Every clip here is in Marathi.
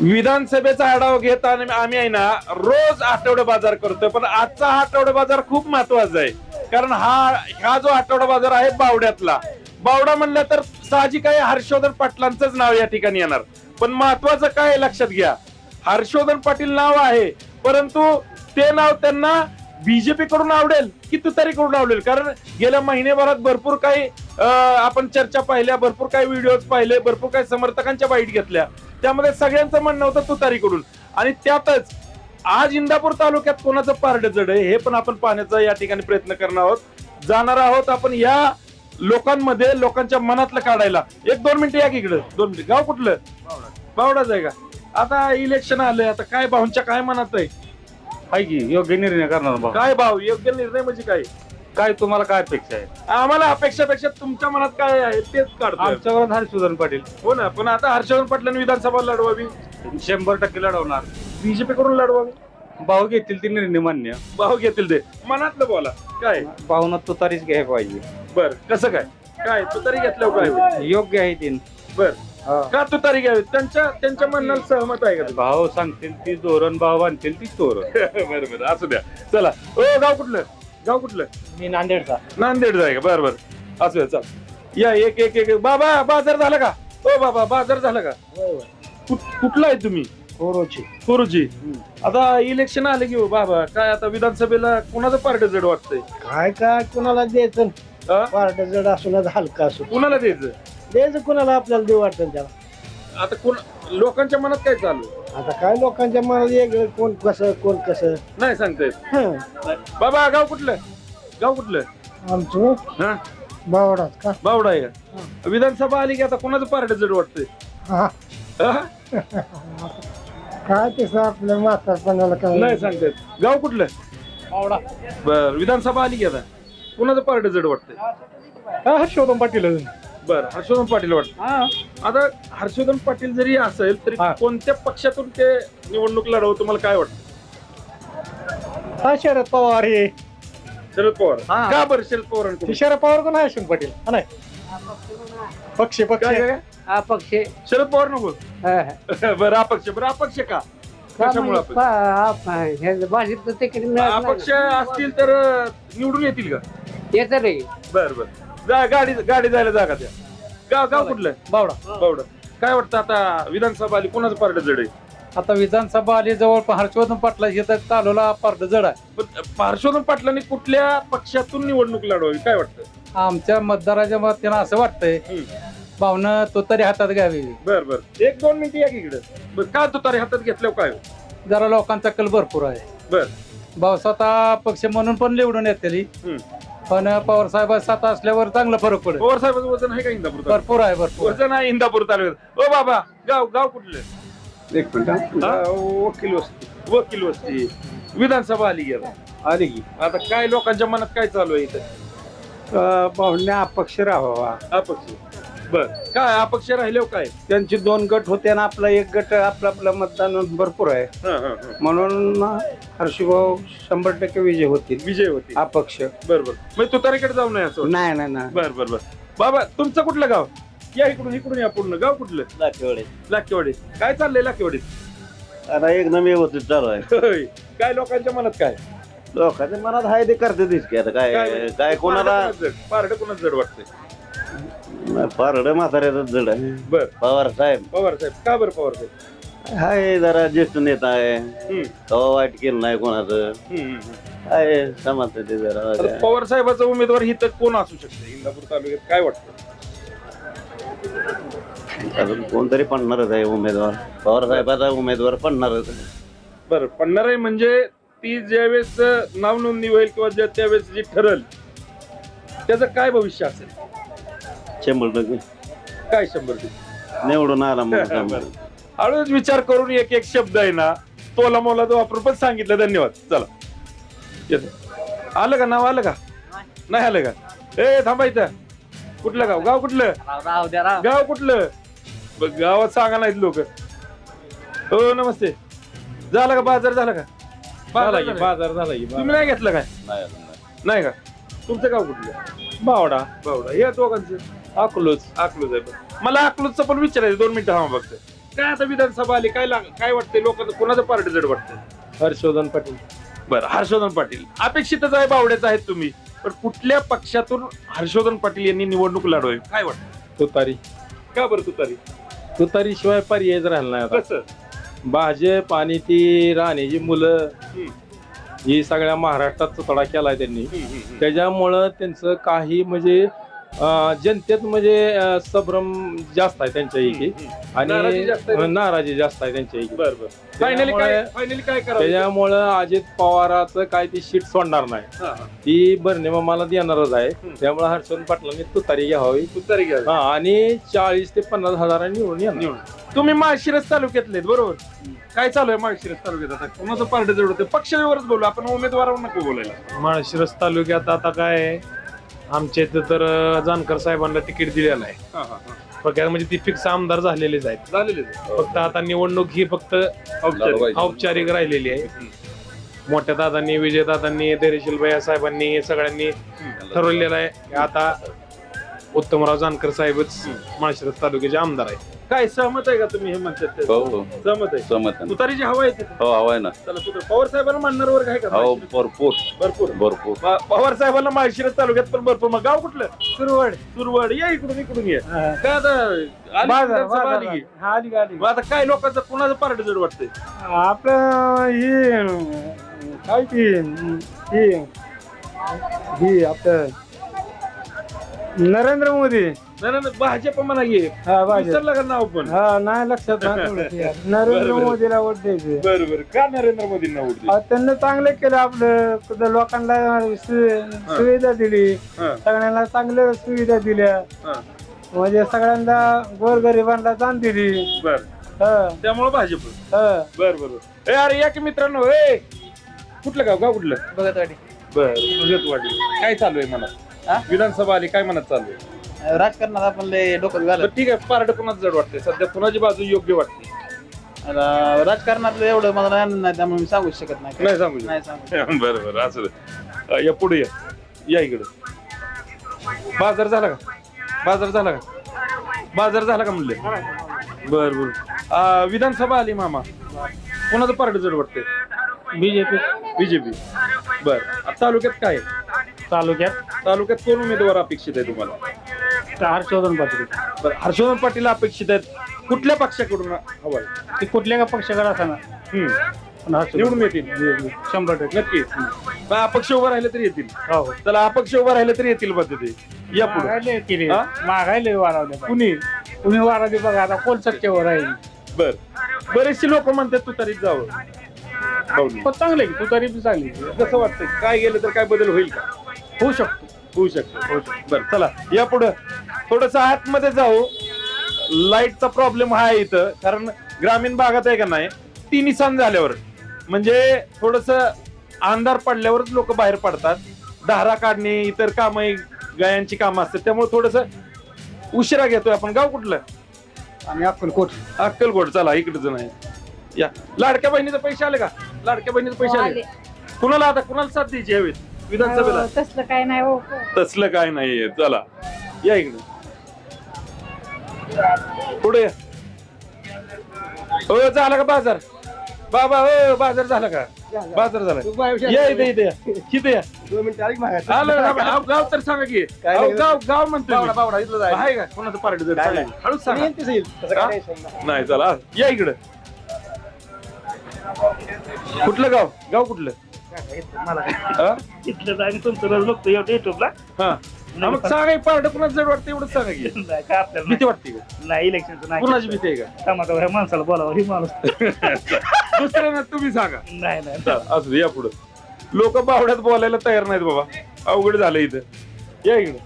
विधानसभेचा आढावा घेताना आम्ही आहे ना रोज आठवडे बाजार करतोय पण आजचा हा आठवडे बाजार खूप महत्त्वाचा आहे. कारण हा हा जो आठवडा बाजार आहे बावड्यातला. बावडा म्हणलं तर साहजिक आहे हर्षवर्धन पाटलांचंच नाव या ठिकाणी येणार. पण महत्वाचं काय लक्षात घ्या. हर्षवर्धन पाटील नाव आहे परंतु ते नाव त्यांना बीजेपी कडून आवडेल की तुतारी कडून आवडेल? कारण गेल्या महिनेभरात भरपूर काही आपण चर्चा पाहिल्या भरपूर काही व्हिडिओ पाहिले भरपूर काही समर्थकांच्या बाईट घेतल्या. त्यामध्ये सगळ्यांचं म्हणणं होतं तुतारीकडून आणि त्यातच आज इंदापूर तालुक्यात कोणाचं पारड जड आहे हे पण आपण पाहण्याचा या ठिकाणी प्रयत्न करणार आहोत. जाणार आहोत आपण या लोकांमध्ये लोकांच्या मनातलं काढायला. एक दोन मिनिटं या की इकडं? दोन मिनिटं. गाव कुठलं? बावडाच आहे का? आता इलेक्शन आलंय आता काय भाऊंच्या काय मनात आहे? आहे की योग्य निर्णय करणार भाऊ. काय भाव योग्य निर्णय म्हणजे काय? काय तुम्हाला काय अपेक्षा आहे? आम्हाला अपेक्षापेक्षा तुमच्या मनात काय आहे तेच काढतो आमच्यावर हर्षवर्धन पाटील. हो ना पण आता हर्षवर्धन पाटलांनी विधानसभा लढवावी. शंभर टक्के लढवणार. बीजेपी कडून लढवावी. भाऊ घेतील ते निर्णय मान्य. भाऊ घेतील ते. मनातलं बोला काय? भाऊन तुतारीच घ्यायला पाहिजे. बर कसं काय? काय तुतारी घेतल्यावर काय? योग्य आहे ते बर. का तुतारी घ्यावी? त्यांच्या त्यांच्या म्हणण्याला सहमत आहे का? भाऊ सांगतील ती धोरण भाऊ आणतील ती धोरण बरं बरं असू द्या. चला. ओ गाव कुठलं? गाव कुठलं? मी नांदेडचा. नांदेड जाय का? बरं बरं. असू द्या चल. या एक एक एक बाबा बाजार झाला का? ओ बाबा बाजार झाला का? कुठ- कुठला आहे तुम्ही? कोरोची. गुरुजी आता इलेक्शन आले की हो बाबा. काय आता विधानसभेला कोणाचं पार्ट जड वाटतंय? काय काय कुणाला द्यायचं? हा? पार्ट जड असू ना हलका असू कुणाला द्यायचं? द्यायचं कुणाला आपल्याला देऊ वाटतं त्याला? आता कोण लोकांच्या मनात काय चालू आता काय लोकांच्या मनात वेगळं कोण कसं कोण कसं? नाही सांगता येत. हं. बाबा गाव कुठलं? गाव कुठलं? आमचं हा? बावडाच का? बावडा आहे का? विधानसभा आली की आता कोणाचं पार्ट जड वाटतंय? हा. हा? काय तसं आपल्या म्हातारपणाला काय? नाही सांगता येत. गाव कुठलं? बावडा. बर विधानसभा आली की आता कोणाचं पार्ट जड वाटतंय? हर्षवर्धन पाटील बर हर्षवर्धन पाटील वाटत. आता हर्षवर्धन पाटील जरी असेल तरी हा. कोणत्या पक्षातून ते निवडणूक लढवं तुम्हाला काय वाटतं? हा शरद पवार हे. शरद पवार. का बरं शरद पवार शरद पवार कोण हर्षवर्धन पाटील? हा नाही. पक्ष पक्ष. काय काय? अपक्ष शरद पवार नको? हा. बरं अपक्ष. बरं अपक्ष का? कशामुळे अपक्ष? भाजपचं तिकीट अपक्ष असतील तर अं, निवडून येतील का? येतं रे. बर बर. जा गाडी गाडी जायला जागा त्या गाव गाव कुठलं बावडा. बावडा. काय वाटतं आता विधानसभा आली कोणाचं पार्ट जड आहे? आता विधानसभा आली जवळ हर्षवर्धन पाटला इथं तालुला पार्ट जड आहे. पण हर्षवर्धन पाटलांनी कुठल्या पक्षातून निवडणूक लढवावी काय वाटतं? आमच्या मतदाराच्या मत त्यांना असं वाटतंय. भावनं तो तरी हातात घ्यावी. बर बर. एक दोन मिनिटं या की इकडं. बर का तुतारी हातात घेतल्यावर काय होईल? जरा लोकांचा कल भरपूर आहे. बर. भाऊ स्वतः पक्ष म्हणून पण निवडून येतली. हम्म. पण पवार साहेब सात असल्यावर चांगला फरक पडेल. पवार साहेबांचं वजन आहे का इंदापूर तालुक्यात? भरपूर आहे भरपूर आहे. वजन आहे इंदापूर तालुक्यात. ओ बाबा गाव गाव कुठलं? एक मिनिट हा? वकील वस्ती. वकील वस्ती. विधानसभा आली गेला आली की. आता काय लोकांच्या मनात काय चालू आहे इथं? भाऊने अपक्ष राहावा. अपक्ष. बर. काय अपक्ष राहिल्यावर काय? त्यांचे दोन गट होते आणि आपला एक गट आपलं आपलं मतदान भरपूर आहे. हा, हा, हा. म्हणून हर्षभाऊ शंभर टक्के विजय होतील. विजय होती अपक्ष. बर बर. मग तुतारीकडे जाऊ नये असं? नाही नाही नाही. बर बर बर. बाबा तुमचं कुठलं गाव? या इकडून इकडून या पूर्ण. गाव कुठलं? लाकेवाडी काय चाललंय लाकेवाडीत आता एकदम व्यवस्थित चालू आहे. होय. काय लोकांच्या मनात काय? लोकांच्या मनात हाय ते करते दिस की आता काय काय कोणाला पारड कोणाच जड वाटतंय? पारड म्हाताऱ्याच जड आहे. बर. पवार साहेब. पवार साहेब का बरं पवार साहेब? हाय जरा ज्येष्ठ नेता आहे. हम्म, कवा वाईट केलं नाही कोणाचं. हम्म, हम्म. आहे समजतं ते आता जरा पवार साहेबाचा उमेदवार हिथं कोण असू शकते? इंदापूर तालुक्यात काय वाटतं? अजून कोणतरी पडणारच आहे उमेदवार. पवार साहेबाचा उमेदवार पडणारच बरं पडणार आहे म्हणजे ती ज्यावेळेस नाव नोंदणी होईल किंवा ज्या त्यावेळेस जी ठरल त्याचं काय भविष्य असेल? शंभर टक्के. काय शंभर टक्के? निवडून आला बरं. हळूच विचार करून एक एक शब्द आहे ना तोला मोला तो वापरून पण सांगितलं. धन्यवाद. चला. येतो. आलं का? नाव आलं का? नाही आलं का? ए थांबा इथं. कुठलं गाव? गाव कुठलं? राव द्या राव गाव कुठलं? बघ, गावात सांगा नाहीत लोक. हो नमस्ते. झालं का? बाजार झाला का? बाजार झाला? बाजार झाला की तुम्ही नाही घेतलं काय? नाही का? तुमचं गाव कुठलं? बावडा. बावडा. या दोघांचं. अकलूच अकलूज आहे बरं. मला अकलूजचं पण विचारायचं दोन मिनिटं हा बघते काय आता विधानसभा आली काय लाग- काय वाटतंय लोकांना कोणाचं पार्टी जड वाटतंय? हर्षवर्धन पाटील. बरं हर्षवर्धन पाटील. अपेक्षितच आहे बावड्याच आहेत तुम्ही पण कुठल्या पक्षातून हर्षवर्धन पाटील यांनी निवडणूक लढवावी? काय वाटतं तुतारी. का बरं तुतारी? तुतारी शिवाय पर्यायच राहिला नाही आता. कसं? भाजप आणि ती राणेची मुलं हम्म. ही सगळ्या महाराष्ट्रात चुतडा केलाय त्यांनी. हम्म, हम्म, हम्म. त्याच्यामुळं त्यांचं काही म्हणजे अं, जनतेत म्हणजे अं, संभ्रम जास्त आहे त्यांच्या इथे नाराजी जास्त आहे. आणि नाराजी जास्त आहे त्यांच्या इथे बरं. बरं फायनली काय त्याच्यामुळे- फायनली काय करावं? त्याच्यामुळं अजित पवाराचं काय ती सीट सोडणार नाही. ती बर्णे मला देणारच आहे. हम्म. त्यामुळे हर्षवर्धन पाटलांनी तुतारी घ्यावी. तुतारी घ्या हा आणि चाळीस ते पन्नास हजारांनी निवडून येणार. निवडून. तुम्ही माळशिरस तालुक्यातले आहेत, बरोबर? काय चालू आहे माळशिरस तालुक्यात आता? कोणाचं पार्टी जड होतं पक्षावरच बोलू. आपण उमेदवारावर नको बोलायला. माळशिरस तालुक्यात आता काय आहे, आमच्या इथं तर जानकर साहेबांना तिकीट दिलेलं आहे. हा, हा, हा. फक्त म्हणजे ती फिक्स आमदार झालेलेच आहेत. झालेलेच आहे. फक्त आता निवडणूक ही फक्त औपचारिक. औपचारिक राहिलेली आहे. मोठ्या दादांनी विजय दादांनी धैर्यशील भैया साहेबांनी सगळ्यांनी ठरवलेलं आहे. की आता उत्तमराव जानकर साहेबच माळशिरस तालुक्याचे आमदार आहेत. काय सहमत आहे का तुम्ही हे म्हणतात ते? हो हो. सहमत आहे. सहमत आहे. तुतारीची हवा आहे तिथे. हो हवाय ना. चला पवार साहेबांना मानणार वर्ग आहे का? हो माळशिरस? भरपूर. भरपूर. भरपूर. प- पवार साहेबांना माळशिरस तालुक्यात पण भरपूर. मग गाव कुठलं? सुरवड. सुरवड. या इकडून इकडून ये. काय आता आली विधानसभा आली की? आली का आली मग आता काय लोकांचं कुणाचं पार्टी जड वाटतंय? आपलं ही काय ती ही ही आपलं नरेंद्र मोदी. नाही भाजप म्हणा घे हा भाजप. विसरलं का नाव पण? हा नाही लक्षात नाही थोडं ते. नरेंद्र बरं, बरं. मोदीला वोट द्यायचे. बरं बरं. का नरेंद्र मोदींना उठले अहो, त्यांनी चांगलं केलं आपलं. कुठं लोकांना सु- सुविधा दिली. हा. सगळ्यांना चांगल्या सुविधा दिल्या. हा. म्हणजे सगळ्यांना गोरगरिबांना दान दिली. बर. हा, त्यामुळे भाजप. हा. बर बर ए अरे या की मित्रांनो ए! कुठलं गाव? गाव कुठलं? बघतवाडी बर वाटली काय चालू आहे मला हा? विधानसभा आली काय म्हणत चालू आहे राजकारणात आपण लय डोकं घालत. बरं, ठीक आहे पार्ट कोणाच जड वाटते सध्या कुणाची बाजू योग्य वाटते? आता राजकारणातलं एवढं मला ज्ञान नाही त्यामुळे मी सांगू शकत नाही. नाही सांगू नाही सांगू बरं बरं असं दे. अ, या पुढे या. या इकडं. बाजार झाला का? बाजार झाला का? बाजार झाला का म्हणले? बर बर. अ, विधानसभा आली मामा. कोणाचं पार्टी जड वाटते बीजेपी. बीजेपी. बर. तालुक्यात काय आहे? तालुक्यात? तालुक्यात कोण उमेदवार अपेक्षित आहे तुम्हाला? हर्षवर्धन पाटील. बरं हर्षवर्धन पाटील अपेक्षित आहेत. कुठल्या पक्षाकडून हवाय ते कुठल्या का पक्षाकडे असताना पण हर्षवर्धन. निवडून येतील. शंभर टक्के. नक्की. मग अपक्ष उभं राहिले तरी येतील. हो. त्याला अपक्ष उभं राहिले तरी येतील पद्धती. या पुढे. मागायले किती हा? मागायले वाढवले कुणी? कुणी वाढवले बघा आता कोण सत्तेवर आहे? बर. बरेचसे लोक म्हणतात तू तरी जावं. पण चांगले तू तरी बी चांगली कसं वाटतं काय गेलं तर काय बदल होईल का? होऊ शकतो. होऊ शकतो होऊ शकतो. बरं चला या पुढं थोडस आतमध्ये जाऊ. लाईटचा प्रॉब्लेम हा आहे इथं कारण ग्रामीण भागात आहे का नाही तिन्ही सण झाल्यावर. म्हणजे थोडस अंधार पडल्यावरच लोक बाहेर पडतात. धारा काढणे इतर काम गायांची कामं असतात त्यामुळे थोडस उशिरा घेतोय आपण. गाव कुठलं? आणि अक्कलकोट. अक्कलकोट चला इकडचं नाही. या. लाडक्या बहिणीचे पैसे आले का? लाडक्या बहिणीचे पैसे आले. कुणाला आता कुणाला साथ द्यायची हवेत? विधानसभेला. हो, तसलं काय नाही हो. तसलं काय नाहीये. चला या इकडे. पुढे या. हो झाला का बाजार? बाबा हो बाजार झाला का? बाजार झाला. या इथे इथे या. इथे या? आलं ना, गाव गाव तर सांगा की. अहो, गाव गाव म्हणतो. आहे का? कोणाचं पार्टी जर सांगा. हळूच सांगा. हा? नाही चला. या इकडं. कुठलं गाव? गाव कुठलं? हा? इथलं जागी तुमचं रोज बघतो एवढं युट्यूबला हा. हा, मग सांगा पार्ट कुणाचं जड वाटतं एवढंच सांगा की. नाही काय आपल्याला भीती वाटते का? नाही. इलेक्शनचं नाही. कुणाची भीती आहे का? टमाटर ह्या माणसाला बोलावं ही माणूस. दुसऱ्यांना तुम्ही सांगा. नाही नाही. चला, असू दे या पुढं. लोक बावड्यात बोलायला तयार नाहीत बाबा. अवघड झालं इथं. या इकडे.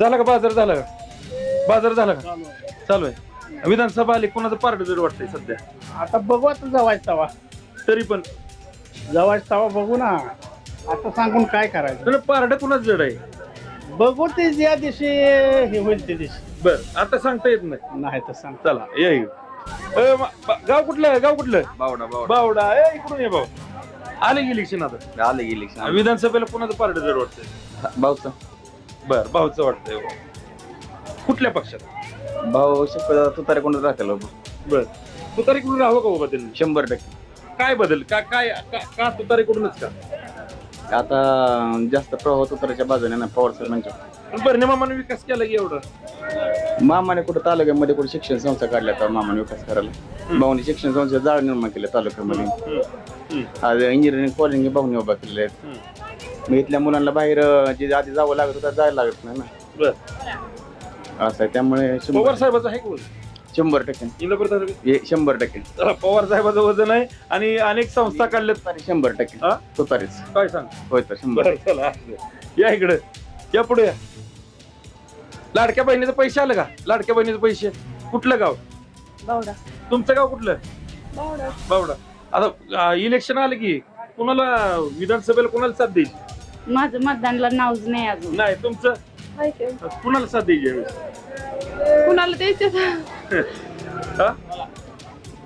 झाला का बाजार झाला का? बाजार झाला का? चालू आहे. विधानसभा आली कोणाचं पार्ट जड वाटतंय सध्या? आता बघू आता जवायच तवा. तरी पण जवायच तवा बघू ना. आता सांगून काय करायचं? पार्ट कुणाच जड आहे? बघू ते ज्या दिवशी हे होईल ते दिवशी. बर आता सांगता येत नाही. नाही तर सांग चला या इकडे अ, मा- बा- गाव कुठलं गाव कुठलं? बावडा बावडा. बावडा ए इकडून ये भाऊ. आले की इलेक्शन आता? आले गेली विधानसभेला कोणाचं पार्ट जड वाटतंय? भाऊचा. बर भाऊचं वाटतंय कुठल्या पक्षात? भाऊ शक्यतो तुतारे कोण राहतील बर. तुतारीकडून राहावं का बाबा त्यांनी? शंभर टक्के. काय बदल? का काय का- का तुतारीकडूनच का? आता जास्त प्रवाह तुताराच्या बाजूने ना पवार साहेबांच्या. पण बरं मामाने विकास केला की एवढं? मामाने कुठं तालुक्यामध्ये कुठे शिक्षण संस्था काढल्या तर मामाने विकास करायला. भाऊने शिक्षण संस्था जाळ निर्माण केले तालुक्यामध्ये. आज इंजिनिअरिंग कॉलेज भाऊने उभा केलेले आहेत. मग इथल्या मुलांना बाहेर अं, जे आधी जावं लागत होतं जायला लागत नाही ना. बर. असं आहे त्यामुळे पवार साहेबाचं आहे कोण? शंभर टक्के. इंदापूर तालुक्यात हे शंभर टक्के. चला, पवार साहेबाचं वजन आहे आणि अनेक संस्था काढल्यात. शंभर टक्के. हा? तुतारीच काय सांग? होय तर शंभर बरं चला असू. या इकडे. या पुढे या. लाडक्या बहिणीचं पैसे आलं का? लाडक्या बहिणीचं पैसे. कुठलं गाव? बावडा. तुमचं गाव कुठलं? बावडा. बावडा. आता इलेक्शन आलं की कुणाला विधानसभेला कुणाला साथ द्यायची माझं मतदानला नावच नाही अजून. नाही तुमचं? कुणाला साथ द्यायची यावेळेस? कुणाला द्यायचं?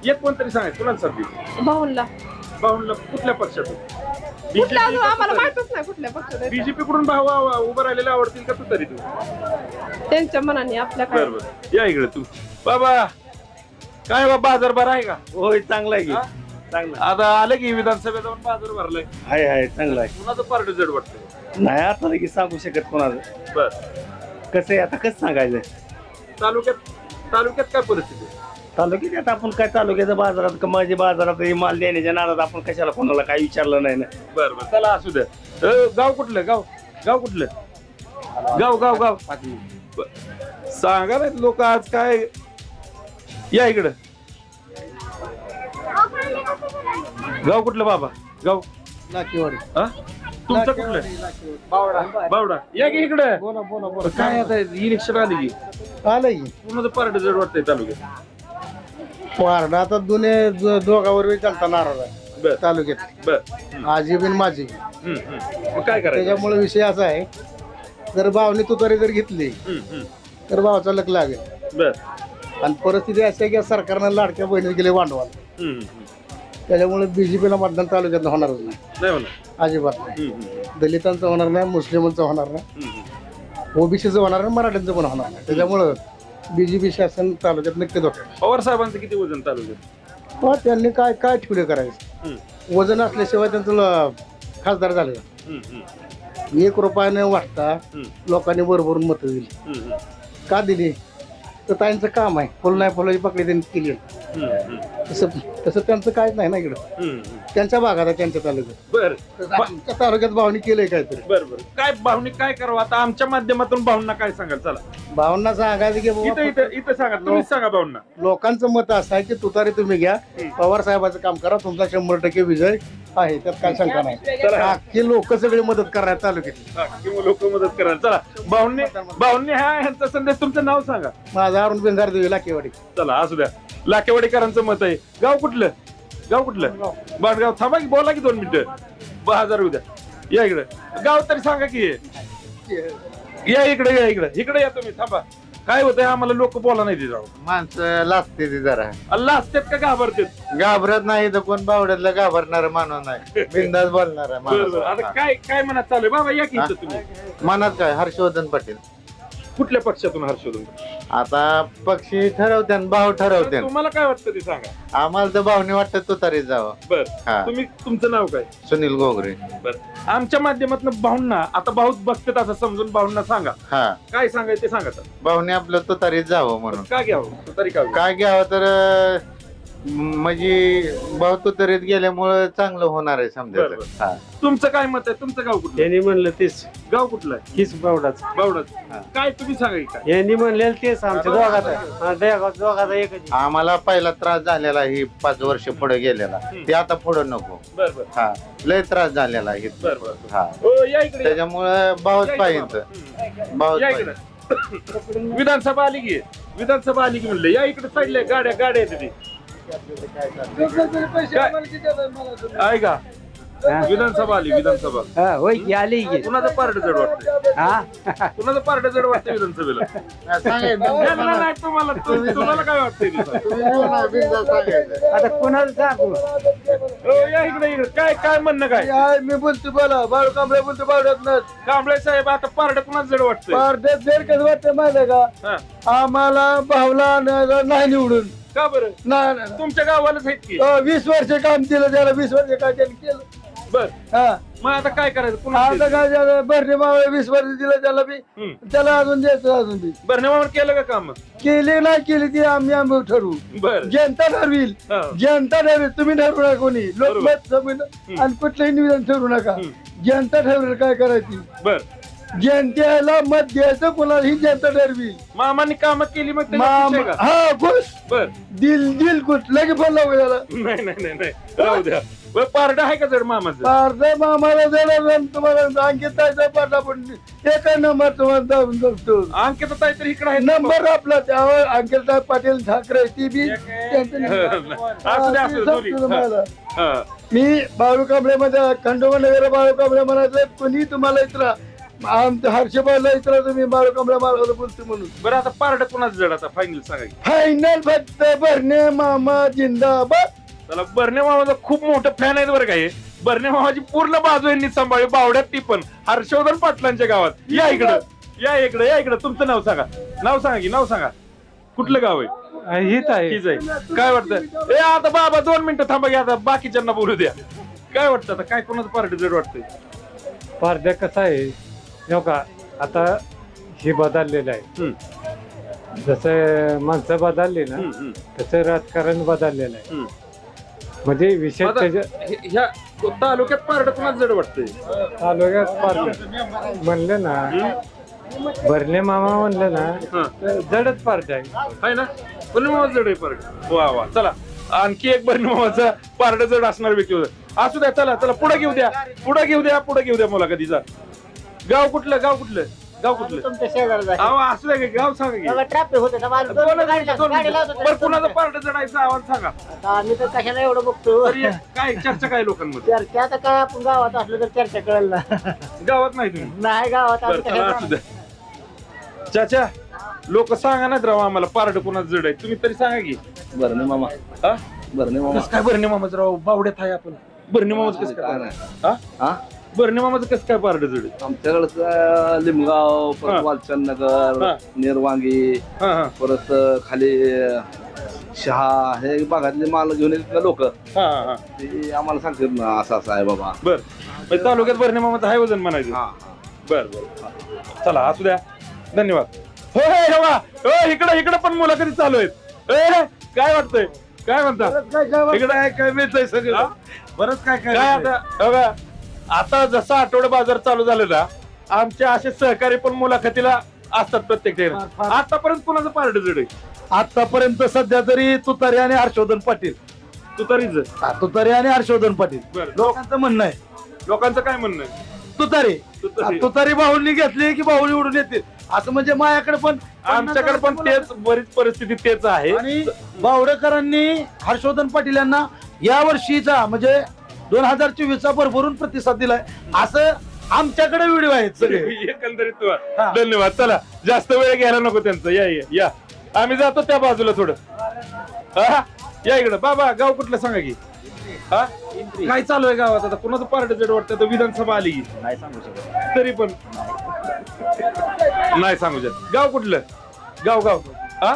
एक कोणतरी सांगा कुणाला साथ द्यायची भाऊला बावनला कुठल्या पक्षातून? कुठला अजून? आम्हाला माहितच नाही कुठल्या पक्षात बीजेपी कडून भाऊ उभं राहिलेले आवडतील का तू तरी तू त्यांच्या मनाने आपल्या बर बर. या इकडे तू. बाबा काय बा बाजार बरा आहे का? होय चांगला आहे की. हा? चांगला. आता आलं की विधानसभेत जाऊन बाजार भरलाय. आहे आहे चांगला आहे. कुणाचं पार्ट जड वाटतंय? नाही आता की सांगू शकत कोणाला बर. कसं आहे आता कसं सांगायचं? तालुक्यात तालुक्यात काय परिस्थिती आहे? तालुक्यात आता आपण काय तालुक्याच्या बाजारात का माझ्या बाजारात हे माल देण्याच्या नादात आपण कशाला कोणाला काय विचारलं नाही ना. बर बर चला असू द्या. अ, गाव कुठलं गाव? गाव कुठलं? गाव गाव गाव. बर. सांगा ना लोक आज काय? या इकडं. गाव कुठलं बाबा? गाव? लाकीवाडी हा? तुमचं कुठलं? बावडा. या की इकडं? बोला बोला बोला. काय आता इलेक्शन आली की? आलंय. की कुणाचं पार्ट जड वाटतंय तालुक्यात. वारडा आता दोन्ही दो- दोघावर चालता नाराज आहे बर. तालुक्यात. बर. आजी बिन माझी. हम्म, हम्म. मग काय करायचं? त्याच्यामुळे विषय असा आहे जर भावने तुतारी जर घेतली हम्म, हम्म. तर भावाचा लक लागेल. बर. आणि परिस्थिती अशी आहे की सरकारनं लाडक्या बहिणीत गेले भांडवल हम्म, हम्म. त्याच्यामुळे बीजेपीला मतदान तालुक्यात होणारच नाही. नाही म्हणा अजिबात नाही. दलितांचं होणार नाही मुस्लिमांचं होणार नाही. ओबीसीचं होणार नाही मराठ्यांचं पण होणार नाही. त्याच्यामुळं बीजेपी शासन तालुक्यात नक्की धोका पवार साहेबांचं किती वजन तालुक्यात? मग त्यांनी काय काय ठेवले करायचं? वजन असल्याशिवाय त्यांचं ल- खासदार झाले. एक रुपयाने वाटता. लोकांनी भरभरून मतं दिली. का दिली? तर त्यांचं काम आहे. फुल नाही फुलाची पकडी त्यांनी केली. तसं तसं त्यांचं काहीच नाही ना इकडं. त्यांच्या भागात आहे त्यांच्या तालुक्यात. बर. आमच्या तालुक्यात भावनी केलंय काहीतरी. बर बर. काय भावनिक काय करावं? आता आमच्या माध्यमातून भावना काय सांगाल? चला. भावना सांगायचं की इथं बाबा इथं इथं सांगा. तुम्हीच सांगा भावना. लोकांचं मत असं आहे की तुतारी तुम्ही घ्या. पवार साहेबाचं काम करा. तुमचा शंभर टक्के विजय आहे. त्यात काय शंका नाही. चला. अख्खी लोक सगळे मदत करणार तालुक्यात. किंवा लोक मदत करायला चला. भावने भावने हा ह्यांचा संदेश तुमचं नाव सांगा. माझा अरुण बेंगार देवी लाकेवाडी चला असू द्या. लाकेवाडीकरांचं मत आहे. गाव कुठलं? गाव कुठलं? बाणगाव थांबा की बोला की दोन मिनिटं. बाजार उद्या या इकडे. गाव तरी सांगा की. या इकडे या इकडे. इकडे या तुम्ही. थांबा. काय होतंय? आम्हाला लोक बोला नाही जाऊ माणसं लागते ती जरा. अल्ला असतात का घाबरतात? घाबरत नाही तर कोण बावड्यातला घाबरणार माणूस नाही. बिंदास बोलणार बरं, बरं. आता काय काय म्हणत चालू बाबा या की इथं तुम्ही. मनात काय? हर्षवर्धन पाटील. कुठल्या पक्षातून हर्षवर्धन आता पक्षी ठरवते भाव ठरवते तुम्हाला काय वाटतं ते सांगा. आम्हाला तर भावने वाटतं तो तरी जावं. बर. हा. तुम्ही तुमचं नाव काय? सुनील गोगरे. बर. आमच्या माध्यमातून भाऊंना आता भाऊच बघतात असं समजून भाऊंना सांगा. हा. काय सांगायचं ते सांगा आता. भावने आपलं तो तरी जावं म्हणून. का घ्यावं? तरी का काय घ्यावं तर अं, म्हणजे भाऊ तो तरीत गेल्यामुळं चांगलं होणार आहे समजा बरं, बरं. हा. तुमचं काय मत आहे? तुमचं गाव कुठलं? यांनी म्हणलं तेच. गाव कुठलं? आहे हीच बावडाच. बावडत काय तुम्ही सांगा की? काय यांनी म्हणलेलं तेच आमच्या दोघात आहे दोघात दोघात एकच. आम्हाला पहिला त्रास झालेला ही पाच वर्ष पुढे गेलेला. ते आता पुढे नको. बर बर. हा लय त्रास झालेला आहे. बर बर हा. हो या इकडे या. त्याच्यामुळे भावच या इकडे पाहिजे हम्म. भावच या पाहिजे. इकडे. विधानसभा आली की. विधानसभा आली की म्हणलं या इकडे साईडला गाड्या गाड्या आहेत तिथे ऐका विधानसभा. आली विधानसभा होय की आली की. कुणाचं पार्ट जड वाटतंय? हा? कुणाचं पार्ट जड वाटतंय विधानसभेला? नाही तुम्हाला तु- तुम्हाला काय वाटतंय. आता कोणाला सांगू? हो, या इकडे इकडे. काय काय म्हणणं काय? मी बोलतो बोला. बाळू कांबळे बोलतो बावड्यात कांबळे साहेब आता पार्ट कुणाचं जड वाटतंय? पारड्यात जर कसं वाटतं माहिती आहे हा. का आम्हाला भावला न- नाही निवडून. का बरं? नाही नाही. तुमच्या गावालाच आहेत की? अ, वीस वर्ष काम केलं त्याला वीस वर्ष काय त्यांनी केलं. बर. हा. मग आता काय करायचं? पुन्हा आता काय झालं? भरणे मावळे वीस वर्ष दिलं त्याला बी. हम्म. त्याला अजून द्यायचं अजून बी. बरं केलं का काम? केली नाही केली ती आम्ही आम्ही ठरवू. बर. जनता ठरवील. हा. जनता ठरवेल तुम्ही ठरवू नका कोणी. लोकमत जमीन आणि कुठलंही निवेदन ठरवू नका. जनता ठरवेल काय करायची. बर. जनतेला मत द्यायचं कोणाला ही जनता ठरवील मामांनी काम केली मग माम-? हा खुश. बर. दिल दिल कुठ लगे फोन लावू त्याला नाही नाही नाही नाही. राहू द्या. बरं, पारड आहे का जर मामाचं? अर्ध मामाला देणार तुम्हाला अंकित जायचं पाठा पण एक नंबर तुम्हाला जाऊन अंकित काहीतरी इकडे आहे नंबर आपला त्यावर अंकित पाटील ठाकरे ती बी त्यांचं- असू असू दोन्ही. तुम्हाला. हा. मी बाळू कांबळेमध्ये खंडोबा नगर बाळू कांबळे म्हणायचं कोणी तुम्हाला इतरा आमचं हर्षबाला इतरा तुम्ही बाळू कांबळे मला बोलतो म्हणून. बरं आता पारड कुणाच जड आता फायनल सांगा की. फायनल फक्त भरणे मामा जिंदाबाद. त्याला बर्णे मामाचा खूप मोठं फॅन आहेत बरं काय बर्णे मामाची पूर्ण बाजू यांनी सांभाळली बावड्यात ती पण. हर्षवर्धन पाटलांच्या गावात. या इकडं. या इकडं या इकडं. तुमचं नाव सांगा. नाव सांगा की नाव सांगा. कुठलं गाव आहे? हेच आहे. हीच आहे. काय वाटतं? ए आता बाबा दोन मिनिटं थांबा की आता बाकीच्यांना बोलू द्या. काय वाटतं आता? काय कोणाचं पार्टी जड वाटतंय? पारड्या कसं आहे? हो का आता हे बदललेलं आहे. जसं माणसं बदलली ना. तसं राजकारण बदललेलं आहे. म्हणजे विषय आता त्याच्या हे- ह्या तालुक्यात पारड कुणाच जड वाटतंय. तालुक्यात पारड्या म्हणलं ना भरणे मामा म्हणलं ना. तर जडच पारड्या आहे. आहे ना? बर्णे मामा जड आहे पारड. वा वा. चला आणखी एक बर्णे मामाचा पारड जड असणार व्यक्ती होतं. असू द्या चला चला पुढे घेऊ द्या. पुढे घेऊ द्या पुढे घेऊ द्या मुलाखतीचा. गाव कुठलं गाव कुठलं? गाव कुठलं? तुमच्या शेजारचा अहो, असू द्या की, गाव सांगा की. ट्रॅफिक होते ना माझं दोन दोनच गाडी मिनिटं, दोन गाडी मिनिटं. लावत होते. बरं कुणाचं पारड जडायचं आवाज सांगा. आता आम्ही तर कशाला एवढं बघतो? तरी काय चर्चा काय लोकांमध्ये? चर्चा आता काय आपण गावात असलो तर चर्चा कळेल ना. गावात नाही तुम्ही? नाही गावात बरं आम्ही चला कशाला असू द्या. चाचा लोक सांगा ना राव आम्हाला पारड कुणाचं जड आहे. तुम्ही तरी सांगा की. बरं मामा. हा? बरं मामा. कसं काय बर्णे मामाचं राव बावड्यात आहे आपण. बर्णे मामाचं कसं काय हा? हा? मामाचं कसं काय पारड जड आमच्याकडचं लिमगाव हा. परत वालचंद नगर हा. निर्वांगी हा हा. परत खाली शहा हे भागातले माल घेऊन येतात लोक. हा हा हा. ते आम्हाला सांगतात ना असं असं आहे बाबा. बर. म्हणजे तालुक्यात मामाचं आहे वजन म्हणायचं. बर बर. चला असू द्या. धन्यवाद. हो हे हे वा. हो इकडे इकडे पण मुलाखती चालू आहेत. ए, काय वाटतंय? काय म्हणता? इकडे. काय काय मिळतंय सगळं? बरंच काय काय आता? हो का? आता जसा आठवडा बाजार चालू झालं ना आमचे असे सहकारी पण मुलाखतीला असतात प्रत्येक ठिकाणी. आतापर्यंत कुणाचं पारड जड आतापर्यंत सध्या तरी तुतारी आणि हर्षवर्धन पाटील. तू तरीच हा, तुतारी आणि हर्षवर्धन पाटील. लोकांचं म्हणणं आहे. लोकांचं काय म्हणणं आहे? तुतारी. तुतारी. तुतारी बाहुली घेतली की बाहुली उडून येतील. असं म्हणजे माझ्याकडे पण आमच्याकडे पण तेच बरीच परिस्थिती तेच आहे. आणि बावडेकरांनी हर्षवर्धन पाटील यांना या वर्षीचा म्हणजे दोन हजार चोवीसचा भरभरून प्रतिसाद दिलाय. असं आमच्याकडे व्हिडिओ आहेत सगळे. एकंदरीत तू धन्यवाद. चला जास्त वेळ घ्यायला नको त्यांचं. या या, या. आम्ही जातो त्या बाजूला थोडं. हा? या इकडं. बाबा गाव कुठलं सांगा की? हा? काय चालू आहे गावात आता? कुणाचं पार्ट जड वाटतं? तर विधानसभा आली की. नाही सांगू शकत. तरी पण. नाही सांगू शकत. गाव कुठलं? गाव गाव. हा?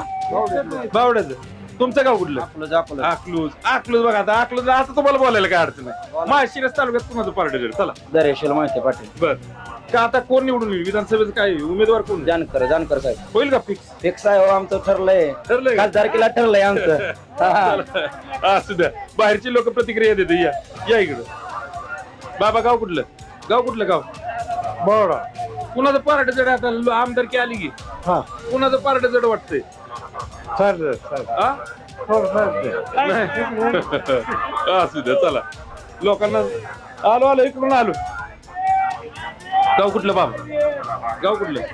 बावड्याचं. तुमचं गाव कुठलं? अकलूज अकलूज. बघा आता अकलूज आता तुम्हाला बोलायला काय अडचण नाही. माळशिरस तालुक्यात कुणाचं पार्ट जड चला. दरेश्वर माहिती पाटील. बर. का आता कोण निवडून येईल? विधानसभेचं काय उमेदवार कोण जानकर जानकर साहेब. होईल का फिक्स फिक्स आहे हो, आमचं ठरलंय. ठरलंय का? खासदारकीला ठरलंय आमचं. हा. चला, असू द्या. बाहेरची लोक प्रतिक्रिया देते या या इकडं. बाबा गाव कुठलं? गाव कुठलं गाव? बरोबर कुणाचं पार्ट जड आहे? आता लो- आमदारकी आली की. हा. कुणाचं पार्ट जड वाटतंय? Fără, A? Fără, fără. Asu de țala. Locană. Alo, alo, cum alu? Gau cutle bam. Gau cutle.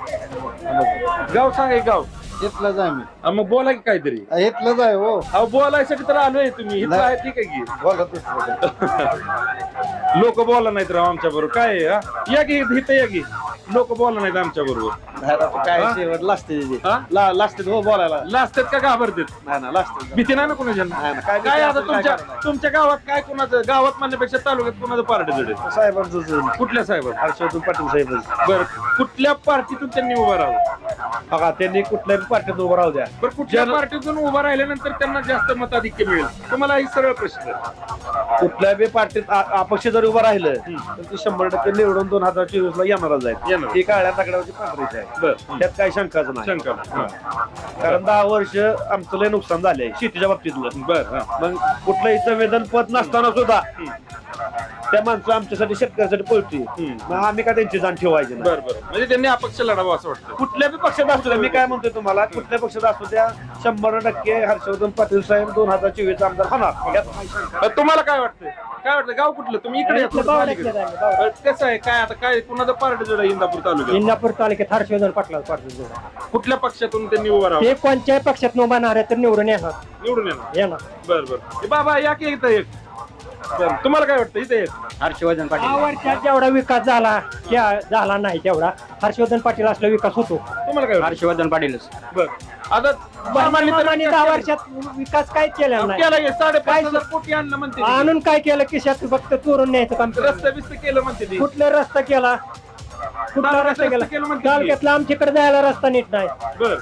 Gau sangai gau. इथलंच आहे मी हा, मग बोला की काहीतरी. इथलंच आहे हो. अहो बोलायसाठी तर आलोय तुम्ही. इथं आहे ठीक आहे की. बोला लोक बोला नाहीत राव आमच्या बरोबर. काय आहे, हा? या की इथं या की. लोक बोला नाहीत आमच्या बरोबर. काय? शेवट हा? लागते हो बोलायला. लाजतात का घाबरतात? नाही ना भीती नाही ना कुणाच्या नाही ना, काय भीती काय आता असेल, काय तुमच्या करणार? तुमच्या गावात काय कुणाचं? गावात म्हणण्यापेक्षा तालुक्यात कुणाचं पार्ट जड आहे? साहेबांचं कुठल्या साहेब हर्षवर्धन पाटील साहेब बर कुठल्या पार्टीतून त्यांनी उभा राहावं? बघा त्यांनी कुठल्याही पार्टीत उभं राहू द्या. बरं कुठल्या पार्टीतून उभा राहिल्यानंतर त्यांना जास्त मताधिक्य मिळेल? तुम्हाला ही सरळ प्रश्न कुठल्याही बी पार्टीत आ- अपक्ष जर उभं राहिलं तर ते शंभर टक्के निवडून दोन हजार चोवीस ला येणारच आहे येणार. ही काळ्या तकड्यावरची पांढरीच आहे. बरं. त्यात काही शंकाच नाही. शंका नाही. कारण दहा वर्ष आमचं लय नुकसान झालंय शेतीच्या बाबतीतलं. बरं हा. मग कुठलंही संवेदन पद नसताना सुद्धा त्या माणसं आमच्यासाठी शेतकऱ्यासाठी पळती मग आम्ही का त्यांची जाण ठेवायची नाही. बरं बरं. म्हणजे त्यांनी अपक्ष लढावं असं वाटतं. कुठल्या बी पक्षात असू द्या मी काय म्हणतोय तुम्हाला कुठल्या पक्षात असू द्या शंभर टक्के हर्षवर्धन पाटील साहेब दोन हजार चोवीस आमदार होणार. यात काही शंका अ, तुम्हाला काय वाटतं काय वाटतं गाव कुठलं? तुम्ही इकडे या, थोडं अलीकडे. अ, कसं आहे? काय आता काय कुणाचं पार्ट जोडा इंदापूर तालुक्यात? इंदापूर तालुक्यात हर्षवर्धन पाटला पाटील कुठल्या पक्षातून त्यांनी उभा राहावं? ते कोणत्याही पक्षात उभारणार आहे तर निवडून येणार. निवडून येणार. येणार. बरं बरं. ए, बाबा या की इथं एक? बरं, तुम्हाला काय वाटतं? इथं हर्षवर्धन दहा वर्षात जेवढा विकास झाला त्या- झाला नाही तेवढा. हर्षवर्धन पाटील असला विकास होतो. तुम्हाला काय वाटतं? हर्षवर्धन पाटीलच. बरं. आता बारमानी तर आणि दहा वर्षात विकास काय केला नाही? केला की साडेपाच हजार कोटी आणलं म्हणते ती. आणून काय केलं? खिशात फक्त चोरून न्यायचं काम केलं. रस्ते बिस्ते केलं म्हणते ती. कुठला रस्ता केला? कुठला रस्ता केला? केलं म्हणते. तालुक्यातला आमच्याकडे जायला रस्ता नीट नाही. बर.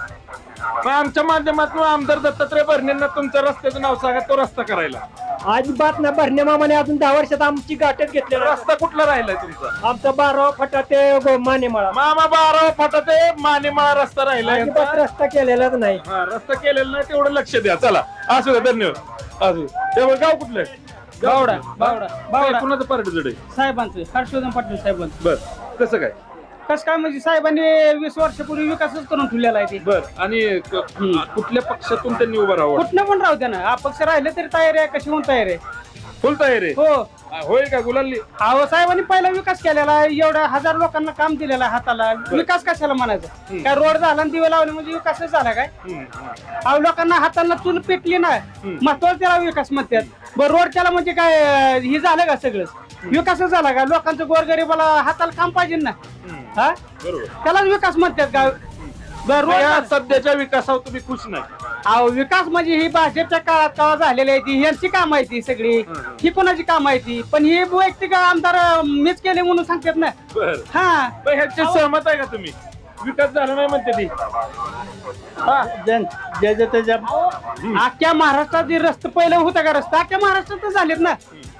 मग आमच्या माध्यमातून आमदार दत्तात्रय भरणेंना तुमच्या रस्त्याचं नाव सांगा तो रस्ता करायला. अजिबात ना भरणे मामाने अजून दहा वर्षात आमची गाठच घेतलेला रस्ता कुठला राहिलाय तुमचा? आमचा बारा फटा ते गो- मानेमाळा. मामा बारा फाटा ते मानेमाळा रस्ता राहिलाय. अजिबात रस्ता केलेलाच नाही. हा रस्ता केलेला नाही तेवढं लक्ष द्या. चला असू द्या धन्यवाद. असू तेव्हा गाव कुठलं बावडा बावडा. बावडा कुणाचं पार्ट जड? साहेबांचं हर्षवर्धन पाटील साहेबांचं. बर. कसं काय? कसं काय म्हणजे साहेबांनी वीस वर्षापूर्वी विकासच करून ठेवलेला आहे ते. बर आणि क- कुठल्या पक्षातून त्यांनी उभा राहावं? कुठनं पण राहू द्या ना. अपक्ष राहिले तरी तयार आहे कशी होऊन तयार आहे. फुल तयारी आहे? हो. हा, होईल का गुलाली अहो साहेबांनी पहिला विकास केलेला आहे एवढ्या हजार लोकांना काम दिलेलं आहे हाताला. विकास कशाला म्हणायचं? काय रोड झाला आणि दिवे लावले म्हणजे विकासच झाला काय? अहो लोकांना हाताला चूल पेटली ना. महत्वाचं त्याला विकास म्हणतात. बरं रोड त्याला म्हणजे काय अं, हे झालं का सगळं? विकासच झाला का? लोकांचं गोरगरीबाला हाताला काम पाहिजे ना. हा? बरोबर. त्यालाच विकास म्हणतात का? या. सध्याच्या विकासावर तुम्ही खुश नाही. अहो विकास म्हणजे ही भाजपच्या काळात काळात झालेली आहे ती. यांची काम आहे ती सगळी. ही कोणाची काम आहे ती पण ही वैयक्तिक आमदार अं, मीच केले म्हणून सांगतात ना. बर. हा. ह्याची सहमत आहे का तुम्ही? विकास झाला नाही म्हणते ती. हा, जन- त्याच्या अख्ख्या महाराष्ट्रात जे रस्ते पहिलं होतं का रस्ता? अख्ख्या महाराष्ट्रात झालेत ना.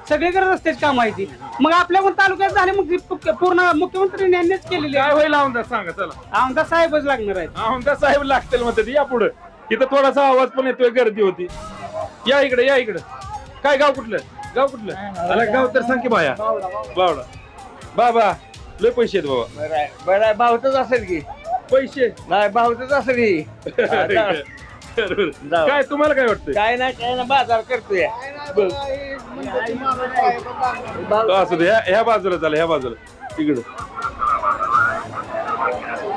सगळीकडे रस्त्याची काम आहे ती. मग आपल्या पण तालुक्यात झाले मग ती पु- पूर्ण मुख्यमंत्री यांनीच केलेली काय आहे होईल आमदार सांगा चला. आमदार साहेबच लागणार आहेत. आमदार साहेब लागतील म्हणते ती या पुढे. इथं थोडासा आवाज पण येतोय गर्दी होती. या इकडे या इकडे. काय गाव कुठलं? गाव कुठलं? आला गाव तर सांग की बाया. बावडा. बाबा. लय पैसे आहेत बाबा. बरं भावतच असेल की. पैसे? नाही भावतच असेल की. काय तुम्हाला काय वाटतंय? काय नाही काय ना बाजार करतोय. असू दे ह्या- ह्या बाजूला झालं ह्या बाजूला. तिकडं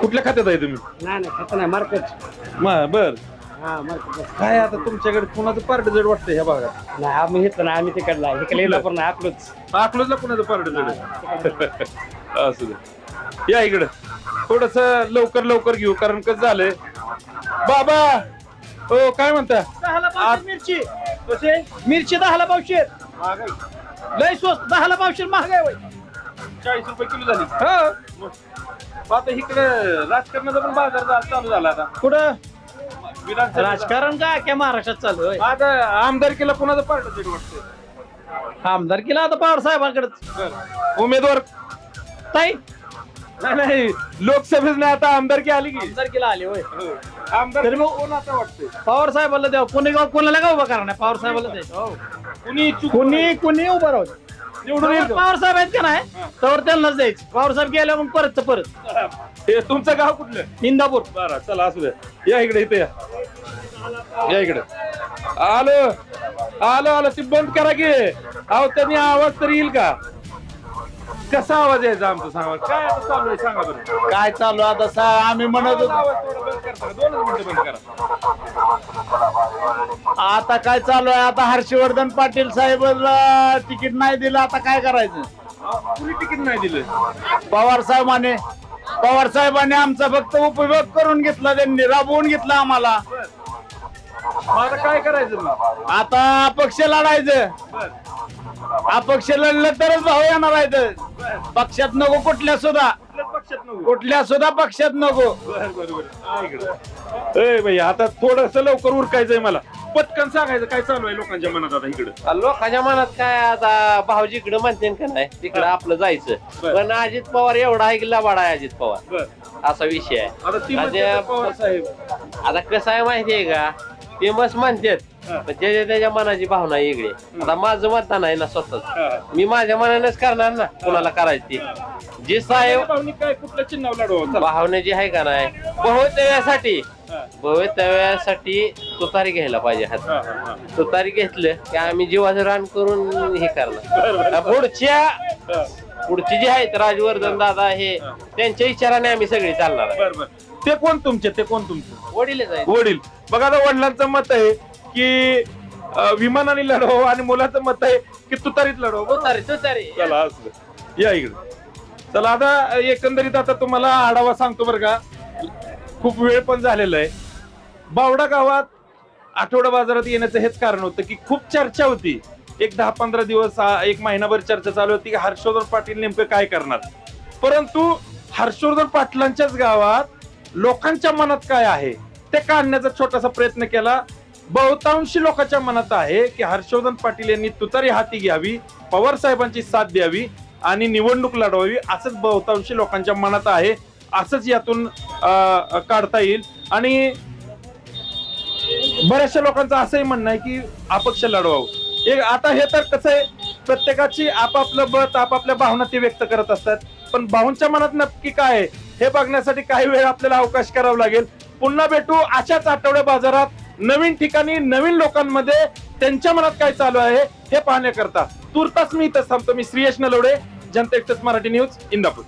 कुठल्या खात्यात आहे तुम्ही? नाही नाही खतं नाही मार्केट. मा- बर. हा मार्केट. काय आता तुमच्याकडे कुणाचं पार्ट जड वाटतं ह्या भागात? नाही आम्ही घेतलं नाही आम्ही तिकडला इकडे इंदापूर नाही आपलंच अकलूजला कुणाचं पार्ट जड आहे? असू दे. या इकडं. थोडस लवकर लवकर घेऊ कारण कसं झालंय? बाबा! हो काय म्हणता? दहाला पावशेर मिरची. कसे मिरची दहाला पावशेर. लय स्वस्त. दहाला पावशेर महागाय होय. चाळीस रुपये किलो झाली. हो आता इकडे राजकारणाचा पण बाजार जा- चालू झाला आता. कुठं? विधानसभा राजकारण काय अख्ख्या महाराष्ट्रात चालू आहे आता आमदारकीला कुणाचं पार्ट वाटतं आमदार केला आता पवार साहेबांकडेच. उमेदवार ताई नाही नाही. लोकसभेत नाही आता आमदारकी आली की आमदार केला आले होय. आमदार तरी मग- कोण आता वाटतंय? पवार साहेबाला द्या कोणी गाव कोणाला का उभा करणार? पवार साहेबाला द्यायचं कुणी इच्छुक कोणी कोणी उभा राहू दे. निवडून येईल का? पवार साहेब आहेत का नाही? तर त्यांनाच द्यायचं. पवार साहेब गेल्या मग परत परत. हे तुमचं गाव कुठलं? इंदापूर. बरं चला असू द्या. या इकडे इथे या. या इकडे. आलो. आलो आलो. ती बंद करा की. अहो त्यांनी आवाज तरी येईल का? कसा आवाज यायचा आमचा सांगा? काय आता चालू आहे? सांगा बरं. काय चालू आता? सा आम्ही म्हणत आवाज होतो आवाज थोडा बंद करता का? दोनच मिनिटं बंद करा. आता काय चालू आहे? आता हर्षवर्धन पाटील साहेबांना तिकीट नाही दिलं आता काय करायचं? अहो, कुणी तिकीट नाही दिलं? पवार साहेबांनी पवार साहेबांनी आमचा फक्त उपयोग करून घेतला त्यांनी राबवून घेतला आम्हाला. मग आता काय करायचं मग? आता अपक्ष लढायचं. अपक्ष लढलं तरच भाऊ येणार आहेत. पक्षात नको कुठल्या सुद्धा. कुठल्या सुद्धा पक्षात नको. ए भाई आता थोडस लवकर उरकायचंय मला. पटकन सांगायचं काय चालू आहे लोकांच्या मनात आता इकडं? लोकांच्या मनात काय आता भाऊजी इकडे म्हणते का नाही तिकडे आपलं जायचं. पण अजित पवार एवढा आहे की लबाड आहे अजित पवार. बर. असा विषय आहे. आता ती म्हणते आता- तर पवार साहेब. आता कसं आहे माहितीये का? ते मस्त म्हणतात. पण त्याच्या त्याच्या मनाची भावना वेगळी. आहे. आता माझं मतदान आहे ना स्वतःच. मी माझ्या मनानेच करणार ना कोणाला करायचं. ते जे साहेब भावनी काय कुठल्या चिन्हावर लढवा भावना जी आहे का नाही? भवितव्यासाठी. भवितव्यासाठी तुतारी घ्यायला पाहिजे हात. तुतारी घेतलं की आम्ही जीवाचं रान करून हे करणार. पुढच्या पुढची जी आहेत राजवर्धन दादा हे त्यांच्या विचाराने आम्ही सगळे चालणार आहे. बर बर. ते कोण तुमचे? ते कोण तुमचे? वडीलच आहेत. वडील. बघा आता वडिलांचं मत आहे की अं, विमानाने लढव आणि मुलाचं मत आहे की तुतारीत लढव. तुतारी तुतारी. चला असं या इकडे. चला आता एकंदरीत आता तुम्हाला आढावा सांगतो बरं का. खूप वेळ पण झालेला आहे. बावडा गावात आठवडा बाजारात येण्याचं हेच कारण होतं की खूप चर्चा होती. एक दहा पंधरा दिवस आ, एक महिनाभर चर्चा चालू होती की हर्षवर्धन पाटील नेमकं काय करणार. परंतु हर्षवर्धन पाटलांच्याच गावात लोकांच्या मनात काय आहे? ते काढण्याचा छोटासा प्रयत्न केला. बहुतांशी लोकांच्या मनात आहे की हर्षवर्धन पाटील यांनी तुतारी हाती घ्यावी पवार साहेबांची साथ द्यावी आणि निवडणूक लढवावी असंच बहुतांशी लोकांच्या मनात आहे. असंच यातून काढता येईल. आणि बऱ्याचशा लोकांचं असंही म्हणणं आहे की अपक्ष लढवावं. एक आता हे तर कसं आहे प्रत्येकाची आपापलं मत आपापल्या भावना ते व्यक्त करत असतात. पण भाऊंच्या मनात नक्की काय आहे? हे बघण्यासाठी काही वेळ आपल्याला अवकाश करावा लागेल. पुन्हा भेटू अशाच आठवड्या बाजारात. नवीन ठिकाणी नवीन लोकांमध्ये त्यांच्या मनात काय चालू आहे हे पाहण्याकरता तुर्तास मी इथं थांबतो. मी श्रीयश नलवडे जनता एक्सप्रेस मराठी न्यूज इंदापूर.